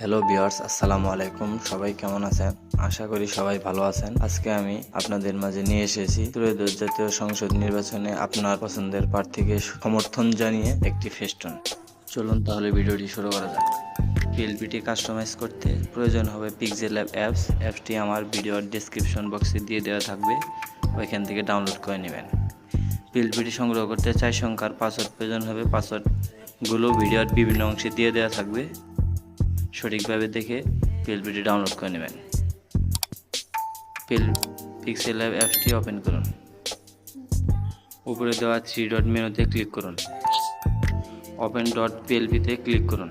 Hello বিয়ার্স আসসালামু আলাইকুম সবাই কেমন আছেন? আশা করি সবাই ভালো আছেন। আজকে আমি আপনাদের মাঝে নিয়ে এসেছি ত্রয়োদশ জাতীয় সংসদ নির্বাচনে আপনার পছন্দের প্রার্থীকে সমর্থন জানিয়ে একটি ফেস্টুন। চলুন তাহলে ভিডিওটি শুরু করা যাক। পিএলপিটি কাস্টমাইজ করতে প্রয়োজন হবে পিক্সেল অ্যাপ অ্যাপস অ্যাপসটি আমার ভিডিওর ডিসক্রিপশন বক্সে দিয়ে দেওয়া থাকবে। ওইখান থেকে ডাউনলোড করে নেবেন। পিএলপিটি সংগ্রহ করতে চাই সংখ্যার পাসওয়ার্ড প্রয়োজন হবে। পাসওয়ার্ডগুলো ভিডিওর বিভিন্ন অংশে দিয়ে দেওয়া থাকবে। সঠিকভাবে দেখে পিএলপিটি ডাউনলোড করে নেবেন। পিক্সেল অ্যাপ অ্যাপসটি ওপেন করুন। উপরে দেওয়া থ্রি ডট মেনুতে ক্লিক করুন। ওপেন ডট পিএলপিতে ক্লিক করুন।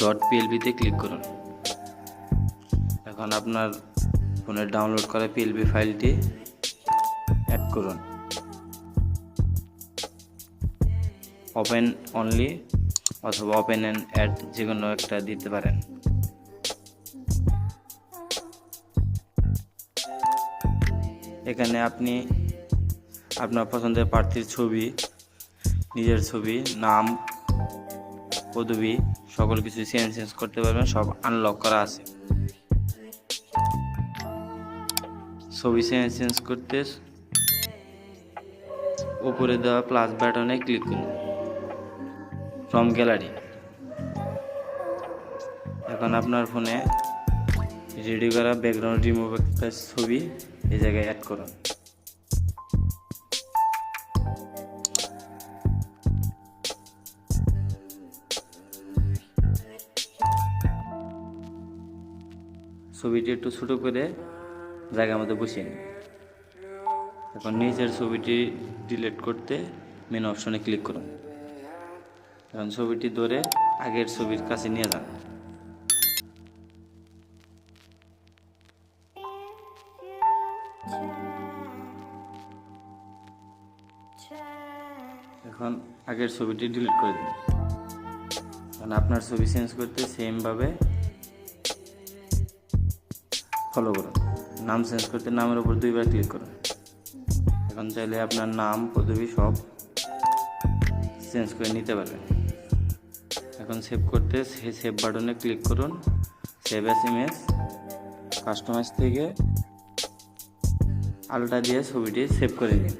ডট পিএলপিতে ক্লিক করুন। এখন আপনার ফোনে ডাউনলোড করা পিএলপি ফাইলটি অ্যাড করুন। ওপেন অনলি অথবা ওপেন অ্যান্ড অ্যাড যে কোনো একটা দিতে পারেন। এখানে আপনি আপনার পছন্দের প্রার্থীর ছবি, নিজের ছবি, নাম, পদবি, সকল কিছু চেঞ্জ চেঞ্জ করতে পারবেন, সব আনলক করা আছে। ছবি চেঞ্জ চেঞ্জ করতে উপরে দেওয়া প্লাস বাটনে ক্লিক করুন। ফ্রম গ্যালারি এখন আপনার ফোনে রেডি করা ব্যাকগ্রাউন্ড রিমুভ একটা ছবি এই জায়গায় অ্যাড করুন। ছবিটি একটু ছোটো করে জায়গা মধ্যে বসিয়ে নিন। এখন নিজের ছবিটি ডিলিট করতে মেন অপশনে ক্লিক করুন। এখন ছবিটি ধরে আগের ছবির কাছে নিয়ে যান। এখন আগের ছবিটি ডিলিট করে দিন। এখন আপনার ছবি চেঞ্জ করতে সেমভাবে ফলো করুন। নাম চেঞ্জ করতে নামের উপর দুইবার ক্লিক করুন। এখন চাইলে আপনার নাম, পদবি সব চেঞ্জ করে নিতে পারবেন। এখন সেভ করতে সেই সেভ বাটনে ক্লিক করুন সেভ এস ইমেজ কাস্টমাইজ থেকে আলোটা দিয়ে ছবিটি সেভ করে নিন।